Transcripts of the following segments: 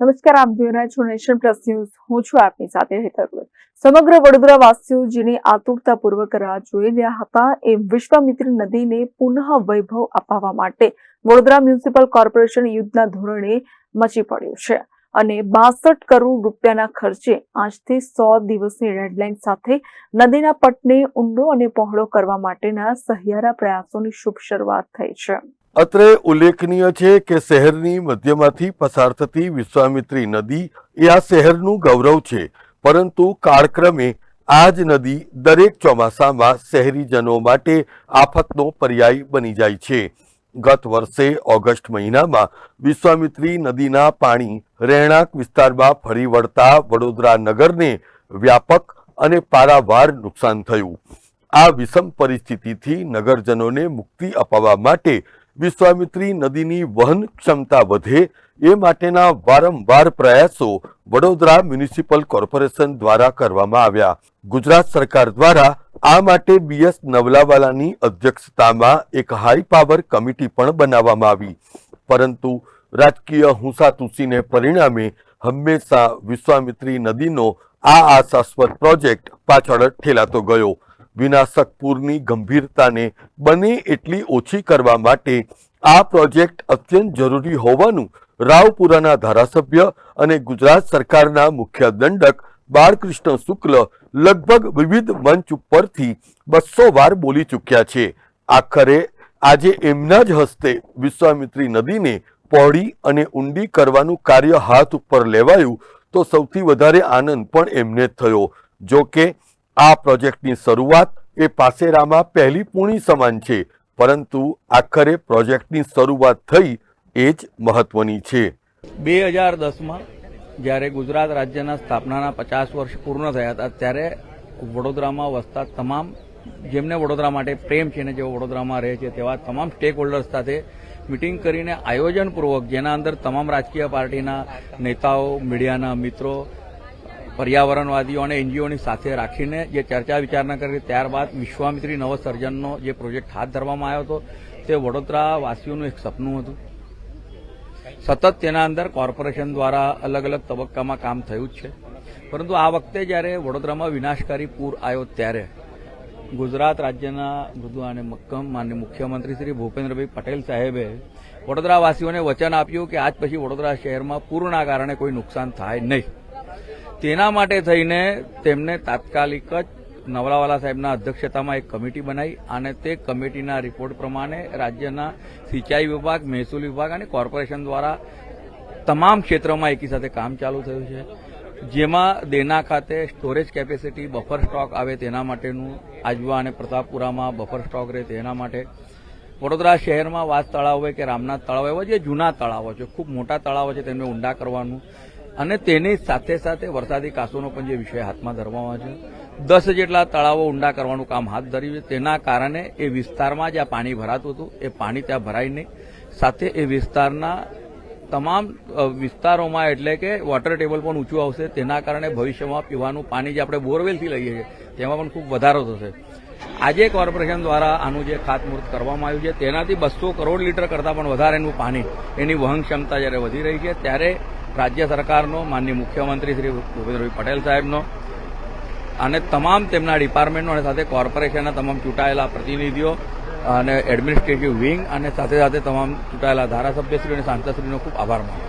નમસ્કાર, આપ જોઈ રહ્યા છો નેશન પ્લસ ન્યૂઝ. હું છું આપની સાથે હેતર સમગ્ર વડોદરા વાસીઓ જેની આતુરતાપૂર્વક રાહ જોઈ રહ્યા હતા, એ વિશ્વામિત્રી નદીને પુનઃ વૈભવ અપાવવા માટે વડોદરા મ્યુનિસિપલ કોર્પોરેશન યુદ્ધના ધોરણે મચી પડ્યું છે અને બાસઠ કરોડ રૂપિયાના ખર્ચે આજથી સો દિવસની રેડલાઇન સાથે નદીના પટને ઊંડો અને પહોળો કરવા માટેના સહિયારા પ્રયાસોની શુભ શરૂઆત થઈ છે. અત્રે ઉલ્લેખનીય છે કે શહેરની મધ્યમાંથી પસાર થતી વિશ્વામિત્રી નદી એ આ શહેરનું ગૌરવ છે. પરંતુ કાળક્રમે આ જ નદી દરેક ચોમાસામાં શહેરીજનો માટે આફતનો પર્યાય બની જાય છે. ગત વર્ષે ઓગસ્ટ મહિનામાં વિશ્વામિત્રી નદીના પાણી રહેણાંક વિસ્તારમાં ફરી વળતા વડોદરા નગરને વ્યાપક અને પારાવાર નુકસાન થયું. આ વિષમ પરિસ્થિતિથી નગરજનોને મુક્તિ અપાવવા માટે વિશ્વામિત્રી નદીની વહન ક્ષમતા વધે એ માટેના વારંવાર પ્રયાસો વડોદરા મ્યુનિસિપલ કોર્પોરેશન દ્વારા કરવામાં આવ્યા. ગુજરાત સરકાર દ્વારા આ માટે બીએસ નવલાવાલાની અધ્યક્ષતામાં એક હાઈ પાવર કમિટી પણ બનાવવામાં આવી. પરંતુ રાજકીય હુંસાતુસીને પરિણામે હંમેશા વિશ્વામિત્રી નદીનો આ આશાસ્પદ પ્રોજેક્ટ પાછળ ઠેલાતો ગયો. વિનાશક પૂરની ગંભીરતાને બને એટલી ઓછી કરવા માટે આ પ્રોજેક્ટ અત્યંત જરૂરી હોવાનું રાવપુરાના ધારાસભ્ય અને ગુજરાત સરકારના મુખ્ય દંડક બાળકૃષ્ણ શુક્લ લગભગ વિવિધ મંચ ઉપરથી બસો વાર બોલી ચૂક્યા છે. આખરે આજે એમના જ હસ્તે વિશ્વામિત્રી નદીને પહોળી અને ઊંડી કરવાનું કાર્ય હાથ ઉપર લેવાયું તો સૌથી વધારે આનંદ પણ એમને થયો. જો કે આ પ્રોજેક્ટની શરૂઆત એ પાસેરામાં પહેલી પૂણી સમાન છે, પરંતુ આખરે પ્રોજેક્ટની શરૂઆત થઈ એ જ મહત્વની છે. બે હજાર દસમાં જ્યારે ગુજરાત રાજ્યના સ્થાપનાના પચાસ વર્ષ પૂર્ણ થયા હતા, ત્યારે વડોદરામાં વસતા તમામ, જેમને વડોદરા માટે પ્રેમ છે ને જેઓ વડોદરામાં રહે છે, તેવા તમામ સ્ટેક હોલ્ડર્સ સાથે મિટિંગ કરીને આયોજનપૂર્વક, જેના અંદર તમામ રાજકીય પાર્ટીના નેતાઓ, મીડિયાના મિત્રો પર્યાવરણવાદીઓ અને એનજીઓની સાથે રાખીને જે ચર્ચા વિચારણા કરી ત્યારબાદ વિશ્વામિત્રી નવસર્જનનો જે પ્રોજેક્ટ હાથ ધરવામાં આવ્યો હતો, તે વડોદરા વાસીઓનું એક સપનું હતું. સતત તેના અંદર કોર્પોરેશન દ્વારા અલગ અલગ તબક્કામાં કામ થયું જ છે. પરંતુ આ વખતે જ્યારે વડોદરામાં વિનાશકારી પૂર આવ્યો ત્યારે ગુજરાત રાજ્યના મૃદુ અને મક્કમ માન્ય મુખ્યમંત્રી શ્રી ભૂપેન્દ્રભાઈ પટેલ સાહેબે વડોદરાવાસીઓને વચન આપ્યું કે આજ પછી વડોદરા શહેરમાં પૂરના કારણે કોઈ નુકસાન થાય નહીં. તેના માટે થઈને તેમને તાત્કાલિક જ નવરાવાલા સાહેબના અધ્યક્ષતામાં એક કમિટી બનાવી અને તે કમિટીના રિપોર્ટ પ્રમાણે રાજ્યના સિંચાઈ વિભાગ, મહેસૂલ વિભાગ અને કોર્પોરેશન દ્વારા તમામ ક્ષેત્રોમાં એકી સાથે કામ ચાલુ થયું છે. જેમાં દેના ખાતે સ્ટોરેજ કેપેસિટી, બફર સ્ટોક આવે તેના માટેનું આજવા અને પ્રતાપપુરામાં બફર સ્ટોક રહે તેના માટે. વડોદરા શહેરમાં વાસ તળાવ હોય કે રામનાથ તળાવ એવા જે જૂના તળાવો છે, ખૂબ મોટા તળાવો છે, તેમને ઊંડા કરવાનું. અને તેની સાથે સાથે વરસાદી કાસોનો પણ જે વિષય હાથમાં ધરવામાં છે. દસ જેટલા તળાવો ઊંડા કરવાનું કામ હાથ ધર્યું છે. તેના કારણે એ વિસ્તારમાં જ્યાં પાણી ભરાતું હતું, એ પાણી ત્યાં ભરાય નહીં. સાથે એ વિસ્તારના તમામ વિસ્તારોમાં એટલે કે વોટર ટેબલ પણ ઊંચું આવશે. તેના કારણે ભવિષ્યમાં પીવાનું પાણી જે આપણે બોરવેલથી લઈએ છીએ, તેમાં પણ ખૂબ વધારો થશે. આજે કોર્પોરેશન દ્વારા આનું જે ખાતમુહૂર્ત કરવામાં આવ્યું છે, તેનાથી બસો કરોડ લીટર કરતાં પણ વધારેનું પાણી, એની વહન ક્ષમતા જ્યારે વધી રહી છે, ત્યારે રાજ્ય સરકારનો, માનનીય મુખ્યમંત્રી શ્રી ભૂપેન્દ્રભાઈ પટેલ સાહેબનો અને તમામ તેમના ડિપાર્ટમેન્ટનો અને સાથે કોર્પોરેશનના તમામ ચૂંટાયેલા પ્રતિનિધિઓ અને એડમિનિસ્ટ્રેટિવ વિંગ અને સાથે સાથે તમામ ચૂંટાયેલા ધારાસભ્યશ્રી અને સાંસદશ્રીનો ખૂબ આભાર માનું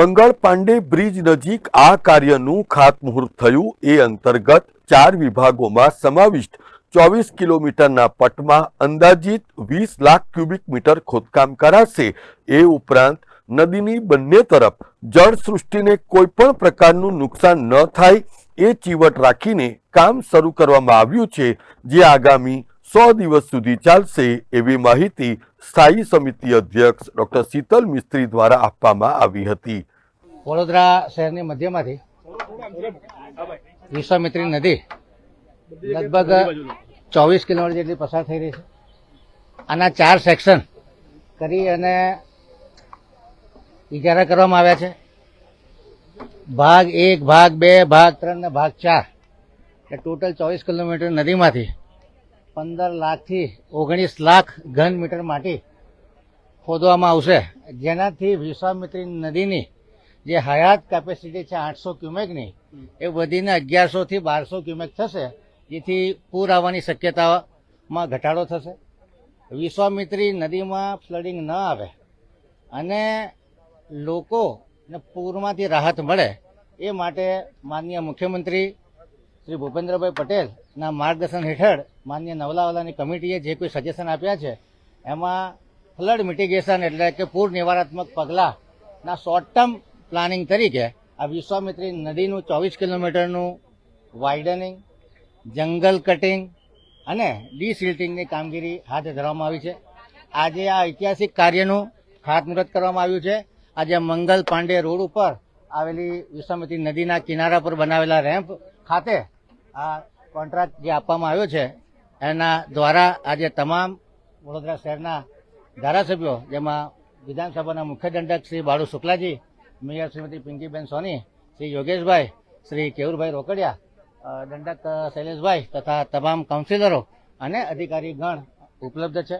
મંગળ પાંડે બ્રિજ નજીક આ કાર્યનું ખાતમુહૂર્ત થયું. એ અંતર્ગત ચાર વિભાગોમાં સમાવિષ્ટ ચોવીસ કિલોમીટરના પટમાં અંદાજિત વીસ લાખ ક્યુબિક મીટર ખોદકામ કરાશે. એ ઉપરાંત નદીની બંને તરફ જળસૃષ્ટિને કોઈ પણ પ્રકારનું નુકસાન ન થાય એ ચીવટ રાખીને કામ શરૂ કરવામાં આવ્યું છે, જે આગામી સો દિવસ સુધી ચાલશે એવી માહિતી સ્થાયી સમિતિ અધ્યક્ષ ડોક્ટર શીતલ મિસ્ત્રી દ્વારા આપવામાં આવી હતી. વડોદરા શહેરની મધ્યમાંથી વિશ્વામિત્રી નદી લગભગ ચોવીસ કિલોમીટર જેટલી પસાર થઈ રહી છે. આના ચાર સેક્શન કરી અને ઇજારા કરવામાં આવ્યા છે. ભાગ એક, ભાગ બે, ભાગ ત્રણ ને ભાગ ચાર. એટલે ટોટલ ચોવીસ કિલોમીટર નદીમાંથી પંદર લાખથી ઓગણીસ લાખ ઘન મીટર માટી ખોદવામાં આવશે. જેનાથી વિશ્વામિત્રી નદીની જે હયાત કેપેસિટી છે આઠસો ક્યુમેકની, એ વધીને અગિયારસોથી બારસો ક્યુમેક થશે, જેથી પૂર આવવાની શક્યતામાં ઘટાડો થશે. વિશ્વામિત્રી નદીમાં ફ્લડિંગ ન આવે અને લોકોને પૂરમાંથી રાહત મળે એ માટે માનનીય મુખ્યમંત્રી શ્રી ભૂપેન્દ્રભાઈ પટેલના માર્ગદર્શન હેઠળ માન્ય નવલાવાલાની કમિટીએ જે કોઈ સજેશન આપ્યા છે, એમાં ફ્લડ મિટિગેશન એટલે કે પૂર નિવારાત્મક પગલાંના શોર્ટ ટર્મ પ્લાનિંગ તરીકે આ વિશ્વામિત્રી નદીનું ચોવીસ કિલોમીટરનું વાઇડનિંગ જંગલ કટિંગ અને ડીસિલ્ટિંગની કામગીરી હાથ ધરવામાં આવી છે. આજે આ ઐતિહાસિક કાર્યનું ખાતમુહૂર્ત કરવામાં આવ્યું છે. આજે મંગલ પાંડે રોડ ઉપર આવેલી વિશ્વામિત્રી નદીના કિનારા પર બનાવેલા રેમ્પ ખાતે આ કોન્ટ્રાક્ટ જે આપવામાં આવ્યો છે, એના દ્વારા આજે તમામ વડોદરા શહેરના ધારાસભ્યો, જેમાં વિધાનસભાના મુખ્ય દંડક શ્રી બાળુ શુક્લાજી, મેયર શ્રીમતી પિંકીબેન સોની, શ્રી યોગેશભાઈ, શ્રી કેવુરભાઈ રોકડિયા દંડક શૈલેષભાઈ તથા તમામ કાઉન્સિલરો અને અધિકારીગણ ઉપલબ્ધ છે.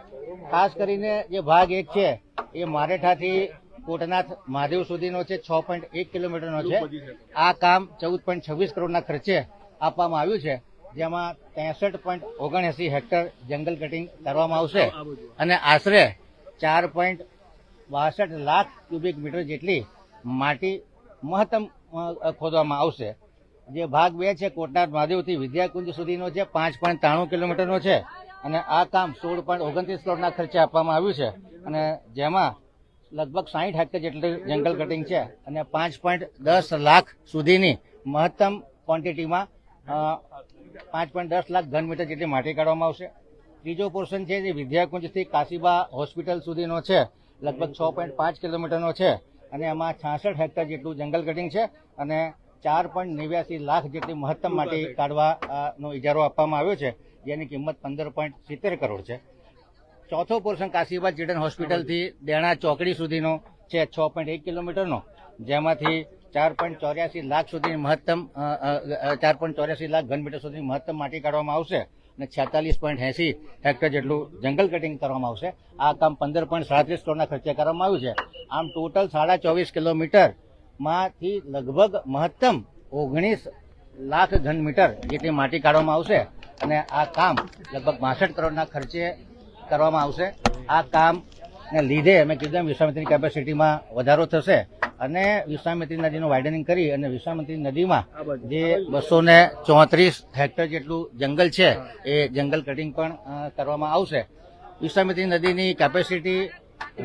ખાસ કરીને જે ભાગ એક છે, એ મારેઠાથી કોટનાથ મહાદેવ સુધીનો છે છ પોઈન્ટ એક કિલોમીટરનો છે. આ કામ ચૌદ પોઈન્ટ છવ્વીસ કરોડના ખર્ચે આપવામાં આવ્યું છે જેમાં ત્રેસઠ પોઈન્ટ ઓગણએસી હેક્ટર જંગલ કટિંગ કરવામાં આવશે. અને આશરે ચાર પોઈન્ટ બાસઠ લાખ ક્યુબિક મીટર જેટલી માટી મહત્તમ ખોદવામાં આવશે. જે ભાગ બે છે કોટનાથ મહાદેવથી વિદ્યાકુંજ સુધીનો છે પાંચ પોઈન્ટ ત્રાણું કિલોમીટરનો છે. અને આ કામ સોળ પોઈન્ટ ઓગણત્રીસ કરોડના ખર્ચે આપવામાં આવ્યું છે. અને જેમાં લગભગ સાહીઠ હેક્ટર જેટલું જંગલ કટિંગ છે અને પાંચ પોઈન્ટ દસ લાખ સુધીની મહત્તમ ક્વોન્ટિટીમાં પાંચ પોઈન્ટ દસ લાખ ઘન મીટર જેટલી માટી કાઢવામાં આવશે. ત્રીજો પોર્શન છે જે વિદ્યાકુંજથી કાશીબા હોસ્પિટલ સુધીનો છે, લગભગ છ પોઈન્ટ પાંચ કિલોમીટરનો છે અને એમાં છાસઠ હેક્ટર જેટલું જંગલ કટિંગ છે અને ચાર પોઈન્ટ નેવ્યાસી લાખ જેટલી મહત્તમ માટી કાઢવાનો ઇજારો આપવામાં આવ્યો છે, જેની કિંમત પંદર પોઈન્ટ સિત્તેર કરોડ છે. ચોથો પોર્શન કાશીબાદ ચિલ્ડ્રન હોસ્પિટલથી દેણા ચોકડી સુધીનો છે છ પોઈન્ટ એક કિલોમીટરનો, જેમાંથી ચાર પોઈન્ટ ચોર્યાસી લાખ સુધીની મહત્તમ ચાર પોઈન્ટ ચોર્યાસી લાખ ઘન મીટર સુધીની મહત્તમ માટી કાઢવામાં આવશે અને છેતાલીસ પોઈન્ટ એસી હેક્ટર જેટલું જંગલ કટિંગ કરવામાં આવશે. આ કામ પંદર પોઈન્ટ સાડત્રીસ કરોડના ખર્ચે કરવામાં આવ્યું છે. આમ ટોટલ સાડા ચોવીસ કિલોમીટરમાંથી લગભગ મહત્તમ ઓગણીસ લાખ ઘન મીટર જેટલી માટી કાઢવામાં આવશે. અને આ કામ લગભગ બાસઠ કરોડના ખર્ચે કરવામાં આવશે. આ કામને લીધે મેં કીધું વિશ્વામિત્રી કેપેસિટીમાં વધારો થશે અને વિશ્વામિત્રી નદીનું વાઇડનિંગ કરી અને વિશ્વામિત્રી નદીમાં જે બસો ને ચોત્રીસ હેક્ટર જેટલું જંગલ છે એ જંગલ કટિંગ પણ કરવામાં આવશે. વિશ્વામિત્રી નદીની કેપેસિટી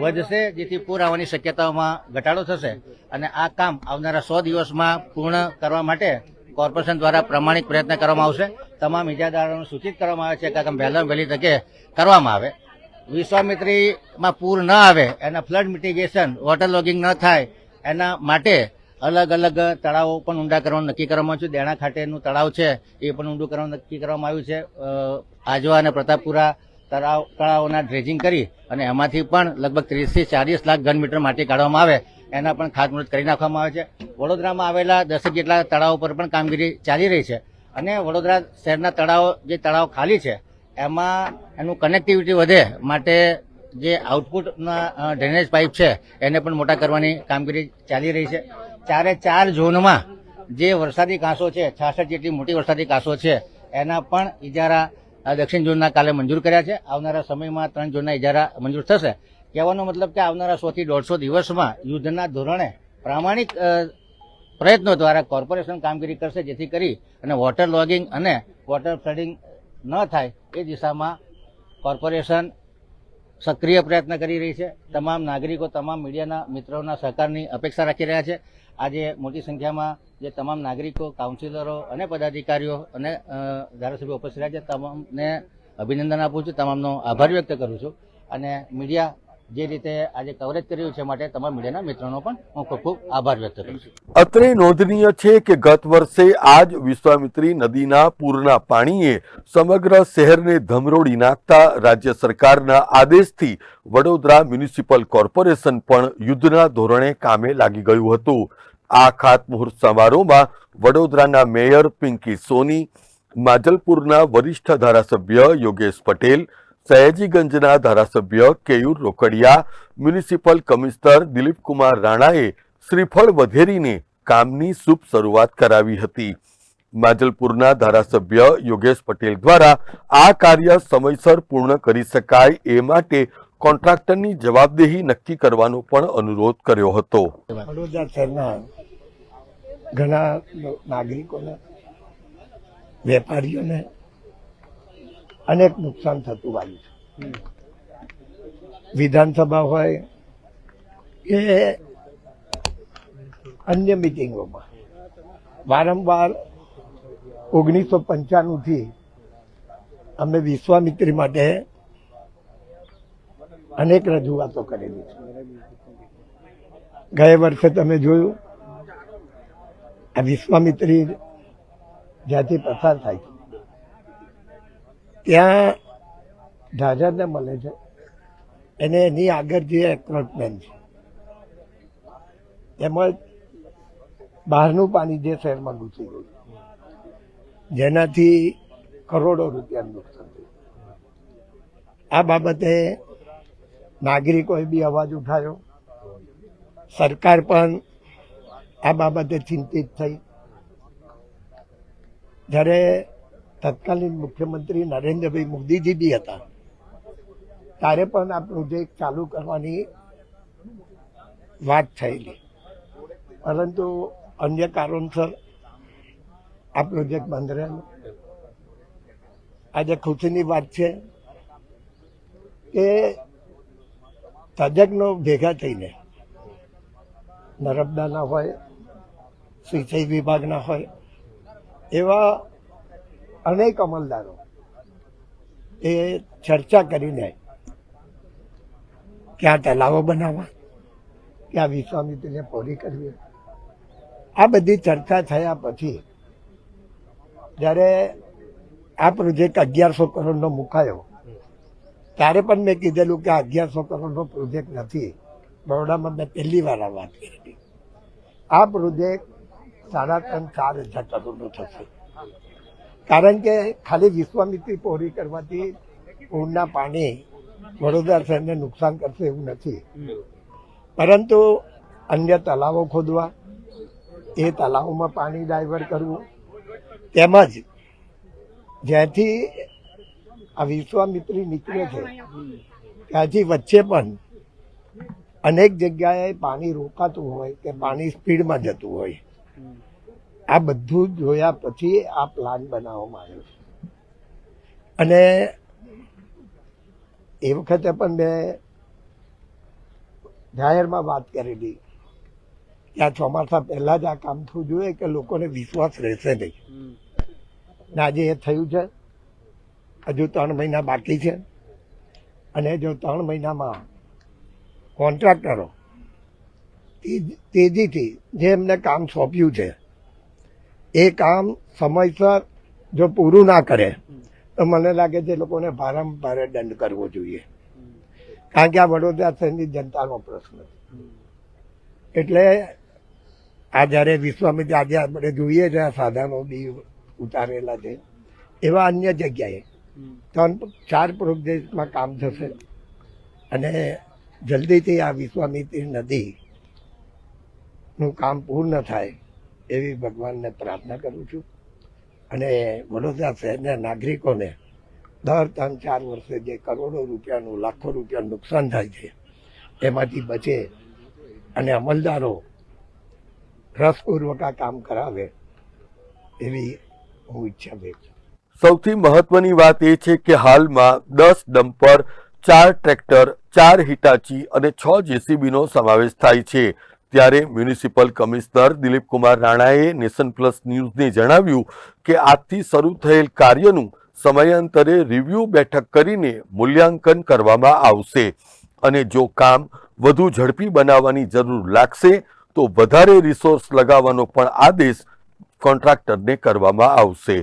વધશે જેથી પૂર આવવાની શક્યતાઓમાં ઘટાડો થશે. અને આ કામ આવનારા સો દિવસમાં પૂર્ણ કરવા માટે કોર્પોરેશન દ્વારા પ્રમાણિક પ્રયત્ન કરવામાં આવશે. તમામ ઇજાદારોને સૂચિત કરવામાં આવે છે કે કામ વહેલી તકે કરવામાં આવે. વિશ્વામિત્રીમાં પૂર ન આવે, એના ફ્લડ મિટિગેશન, વોટર લોગિંગ ન થાય, એના માટે અલગ અલગ તળાવો પણ ઊંડા કરવાનું નક્કી કરવામાં આવ્યું છે. દેણા ખાતેનું તળાવ છે, એ પણ ઊંડું કરવાનું નક્કી કરવામાં આવ્યું છે. આજવા અને પ્રતાપપુરા તળાવ, તળાવોના ડ્રેજિંગ કરી અને એમાંથી પણ લગભગ ત્રીસથી ચાલીસ લાખ ઘન મીટર માટી કાઢવામાં આવે. એના પણ ખાતમુહૂર્ત કરી નાખવામાં આવે છે. વડોદરામાં આવેલા દસેક જેટલા તળાવો પર પણ કામગીરી ચાલી રહી છે અને વડોદરા શહેરના તળાવો, જે તળાવ ખાલી છે, એમાં એનું કનેક્ટિવિટી વધે માટે જે આઉટપુટના ડ્રેનેજ પાઇપ છે, એને પણ મોટા કરવાની કામગીરી ચાલી રહી છે. ચારે ચાર ઝોનમાં જે વરસાદી કાંસો છે, છાસઠ જેટલી મોટી વરસાદી કાંસો છે, એના પણ ઇજારા દક્ષિણ ઝોનના કાલે મંજૂર કર્યા છે. આવનારા સમયમાં ત્રણ ઝોનના ઇજારા મંજૂર થશે. કહેવાનો મતલબ કે આવનારા સો થી દોઢસો દિવસમાં યુદ્ધના ધોરણે પ્રામાણિક પ્રયત્નો દ્વારા કોર્પોરેશન કામગીરી કરશે, જેથી કરી અને વોટર લોગિંગ અને વોટર ફ્લડિંગ ન થાય એ દિશામાં કોર્પોરેશન સક્રિય પ્રયત્ન કરી રહી છે. તમામ નાગરિકો, તમામ મીડિયાના મિત્રોના સહકારની અપેક્ષા રાખી રહ્યા છે. આજે મોટી સંખ્યામાં જે તમામ નાગરિકો, કાઉન્સિલરો અને પદાધિકારીઓ અને ધારાસભ્યો ઉપસ્થિત રહ્યા છે, તમામને અભિનંદન આપું છું, તમામનો આભાર વ્યક્ત કરું છું. અને મીડિયા જે રીતે આજે કવરેજ કર્યું છે માટે તમામ મીડિયાના મિત્રોનો પણ હું ખૂબ ખૂબ આભાર વ્યક્ત કરું છું. અત્રે નોંધનીય છે કે ગત વર્ષે આજ વિશ્વામિત્રી નદીના પૂરના પાણીએ સમગ્ર શહેરને ધમરોડી નાખતા રાજ્ય સરકારના આદેશથી વડોદરા મ્યુનિસિપલ કોર્પોરેશન પણ યુદ્ધના ધોરણે કામે લાગી ગયું હતું. આ ખાતમુહૂર્ત સમારોહમાં વડોદરાના મેયર પિંકી સોની, માજલપુરના વરિષ્ઠ ધારાસભ્ય યોગેશ પટેલ સયાજીગંજના ધારાસભ્ય કેયુર રોકડિયા, મ્યુનિસિપલ કમિશનર દિલીપકુમાર રાણાએ શ્રીફળ વધેરીને કામની શુભ શરૂઆત કરાવી હતી. માજલપુરના ધારાસભ્ય યોગેશ પટેલ દ્વારા આ કાર્ય સમયસર પૂર્ણ કરી શકાય એ માટે કોન્ટ્રાક્ટરની જવાબદેહી નક્કી કરવાનો પણ અનુરોધ કર્યો હતો. ઘણા નાગરિકોને, વેપારીઓને અનેક નુકસાન થતું આવ્યું છે. વિધાનસભા હોય કે અન્ય મિટિંગોમાં. વારંવાર ઓગણીસો પંચાણુંથી અમે વિશ્વામિત્રી માટે અનેક રજૂઆતો કરેલી છે. ગયા વર્ષે તમે જોયું, આ વિશ્વામિત્રી જ્યાંથી પસાર થાય છે. ત્યાં ઢાઢરને મળે છે. એને એની આગળ જે એક્રોચમેન્ટ છે. એમાં બહારનું પાણી જે શહેરમાં ઘૂસી ગયું જેનાથી કરોડો રૂપિયાનું નુકસાન થયું. આ બાબતે નાગરિકોએ બી અવાજ ઉઠાવ્યો સરકાર પણ આ બાબતે ચિંતિત થઈ. જ્યારે તત્કાલીન મુખ્યમંત્રી નરેન્દ્રભાઈ મોદીજી બી હતા. ત્યારે પણ આ પ્રોજેક્ટ ચાલુ કરવાની વાત થયેલી. પરંતુ અન્ય કારણસર આ પ્રોજેક્ટ બંધ રહેલો. આજે ખુશીની વાત છે કે તજજ્ઞો ભેગા થઈને નર્મદાના હોય, સિંચાઈ વિભાગના હોય, એવા અનેક અમલદારો એ ચર્ચા કરીને ક્યાં તલાવો બનાવવા, ક્યાં વિશ્વામિત્રને પૂરી કરવી. આ બધી ચર્ચા થયા પછી જ્યારે આ પ્રોજેક્ટ અગિયારસો કરોડનો મુકાયો, ત્યારે પણ મેં કીધેલું કે અગિયારસો કરોડનો પ્રોજેક્ટ નથી. બરોડામાં મેં પહેલી વાર આ વાત કરી હતી. આ પ્રોજેક્ટ સાડા ત્રણ ચાર હજાર કરોડનો થશે. કારણ કે ખાલી વિશ્વામિત્રી પહોળી કરવાથી પૂરના પાણી વડોદરા શહેરને નુકસાન કરશે એવું નથી. પરંતુ અન્ય તલાવો ખોદવા, એ તલાવોમાં પાણી ડાયવર્ટ કરવું, તેમજ જ્યાંથી આ વિશ્વામિત્રી નીકળે છે, ત્યાંથી વચ્ચે પણ અનેક જગ્યાએ પાણી રોકાતું હોય કે પાણી સ્પીડમાં જતું હોય. આ બધું જોયા પછી આ પ્લાન બનાવવામાં આવ્યો છે. અને એ વખતે પણ મેં જાહેરમાં વાત કરેલી કે આ ચોમાસા પહેલાં જ આ કામ થવું જોઈએ કે લોકોને વિશ્વાસ રહેશે નહીં. ને આજે એ થયું છે. હજુ ત્રણ મહિના બાકી છે. અને જો ત્રણ મહિનામાં કોન્ટ્રાક્ટરો તેજ- તેજીથી જે એમને કામ સોંપ્યું છે એ કામ સમયસર જો પૂરું ના કરે, તો મને લાગે છે લોકોને ભારેમાં ભારે દંડ કરવો જોઈએ. કારણ કે આ વડોદરા શહેરની જનતાનો પ્રશ્ન એટલે આ જ્યારે વિશ્વામિત્ર આજે આપણે જોઈએ છે, આ સાધનો બી ઉતારેલા છે, એવા અન્ય જગ્યાએ ત્રણ ચાર પ્રોજેક્ટમાં કામ થશે. અને જલ્દીથી આ વિશ્વામિત્રી નદી નું કામ પૂર્ણ થાય. એવી ભગવાનને પ્રાર્થના કરું છું અને વડોદરા શહેરના નાગરિકોને દર ત્રણ ચાર વર્ષે જે કરોડો રૂપિયાનું, લાખો રૂપિયાનું નુકસાન થાય છે, એમાંથી બચે અને અમલદારો રસપૂર્વક આ કામ કરાવે એવી હું ઈચ્છા વ્યક્ત. સૌથી મહત્વની વાત એ છે કે હાલમાં દસ ડમ્પર, ચાર ટ્રેક્ટર, ચાર હિટાચી અને છ જેસીબીનો સમાવેશ થાય છે ત્યારે મ્યુનિસિપલ કમિશનર દિલીપ કુમાર રાણાએ નેશન પ્લસ ન્યૂઝને જણાવ્યું કે આજથી શરૂ થયેલ કાર્યનું સમયાંતરે રિવ્યૂ બેઠક કરીને મૂલ્યાંકન કરવામાં આવશે. અને જો કામ વધુ ઝડપી બનાવવાની જરૂર લાગશે, તો વધારે રિસોર્સ લગાવવાનો પણ આદેશ કોન્ટ્રાક્ટરને કરવામાં આવશે.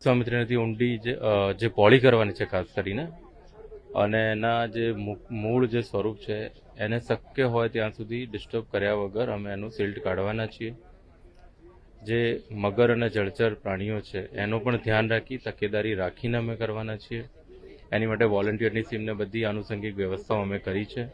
વિશ્વામિત્રી નદી ઊંડી જે પોળી કરવાની છે, ખાસ કરીને. અને એના જે મૂળ જે સ્વરૂપ છે એને શક્ય હોય ત્યાં સુધી ડિસ્ટર્બ કર્યા વગર અમે એનું સિલ્ટ કાઢવાના છીએ. જે મગર અને જળચર પ્રાણીઓ છે, એનું પણ ધ્યાન રાખી તકેદારી રાખીને અમે કરવાના છીએ. એની માટે વોલન્ટિયરની ટીમને બધી આનુષંગિક વ્યવસ્થાઓ અમે કરી છે.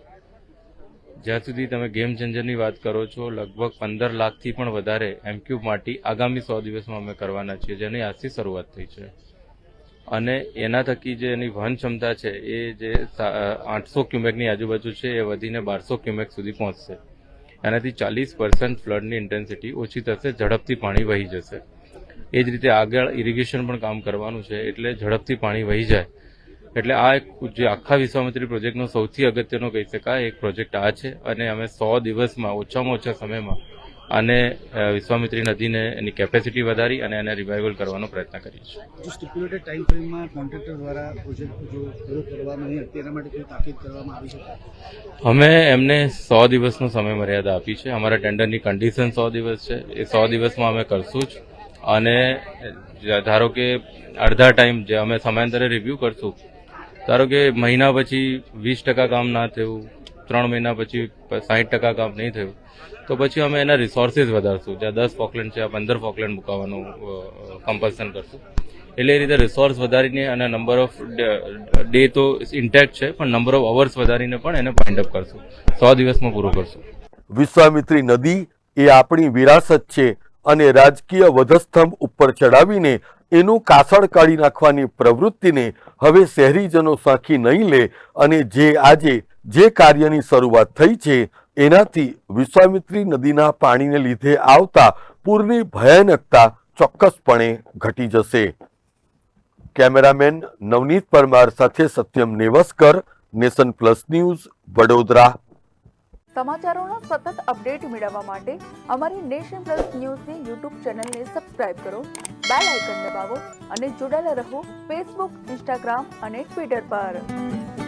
જ્યાં સુધી તમે ગેમ ચેન્જરની વાત કરો છો, લગભગ પંદર લાખથી પણ વધારે એમક્યુબ માટી આગામી સો દિવસમાં અમે કરવાના છીએ, જેની આજથી શરૂઆત થઈ છે. અને એના થકી જે એની વહન ક્ષમતા છે, એ જે આઠસો ક્યુમેકની આજુબાજુ છે, એ વધીને બારસો ક્યુમેક સુધી પહોંચશે. એનાથી ચાલીસ પર્સન્ટ ફ્લડની ઇન્ટેન્સિટી ઓછી થશે, ઝડપથી પાણી વહી જશે. એ જ રીતે આગળ ઇરિગેશન પણ કામ કરવાનું છે, એટલે ઝડપથી પાણી વહી જાય. એટલે આ એક જે આખા વિશ્વામિત્રી પ્રોજેક્ટનો સૌથી અગત્યનો કહી શકાય, એક પ્રોજેક્ટ આ છે, અને અમે સો દિવસમાં, ઓછામાં ઓછા સમયમાં આને અ, વિશ્વામિત્રી નદીને એની કેપેસિટી વધારી અને એને રિવાઇવલ કરવાનો પ્રયત્ન કરીએ છીએ. સ્ટિપ્યુલેટેડ ટાઈમ ફ્રેમમાં કોન્ટ્રાક્ટર દ્વારા પ્રોજેક્ટ જો પૂરો કરવામાં નહીં તેના માટે કોઈ તાકીદ કરવામાં આવી શકે અમે એમને સો દિવસનો સમય મર્યાદા આપી છે. અમારા ટેન્ડરની કન્ડિશન સો દિવસ છે. એ સો દિવસમાં અમે કરશું જ. અને ધારો કે અડધા ટાઈમ જે અમે સમયાંતરે રિવ્યૂ કરશું ધારો કે મહિના પછી વીસ ટકા કામ ના થયું ત્રણ મહિના પછી સાહીઠ ટકા કામ નહીં થયું, તો પછી અમે એના રિસોર્સિસ વધારશું. જ્યાં દસ ફોકલેન્ડ છે આ પંદર ફોકલેન્ડ મૂકવાનું કમ્પલસન કરશું. એટલે એ રીતે રિસોર્સ વધારીને અને નંબર ઓફ ડે તો ઇન્ટેક્ટ છે, પણ નંબર ઓફ અવર્સ વધારીને પણ એને પોઈન્ટ અપ કરશું. સો દિવસમાં પૂરું કરશું. વિશ્વામિત્રી નદી એ આપણી વિરાસત છે અને રાજકીય વધસ્તંભ ઉપર ચડાવીને એનું કાસળ કાઢી નાખવાની પ્રવૃત્તિને હવે શહેરીજનો સાંખી નહીં લે અને જે આજે જે કાર્યની શરૂઆત થઈ છે, એનાથી વિશ્વામિત્રી નદીના પાણીને લીધે આવતા પૂરની ભયાનકતા ચોક્કસપણે ઘટી જશે. કેમેરામેન નવનીત પરમાર સાથે Satyam Nevaskar, nation plus news, Vadodara. સમાચારોના સતત અપડેટ મેળવવા માટે અમારી નેશન પ્લસ ન્યૂઝની યુટ્યુબ ચેનલને સબસ્ક્રાઇબ કરો, બેલ આઇકન દબાવો અને જોડાયેલા રહો ફેસબુક, ઇન્સ્ટાગ્રામ અને ટ્વિટર પર.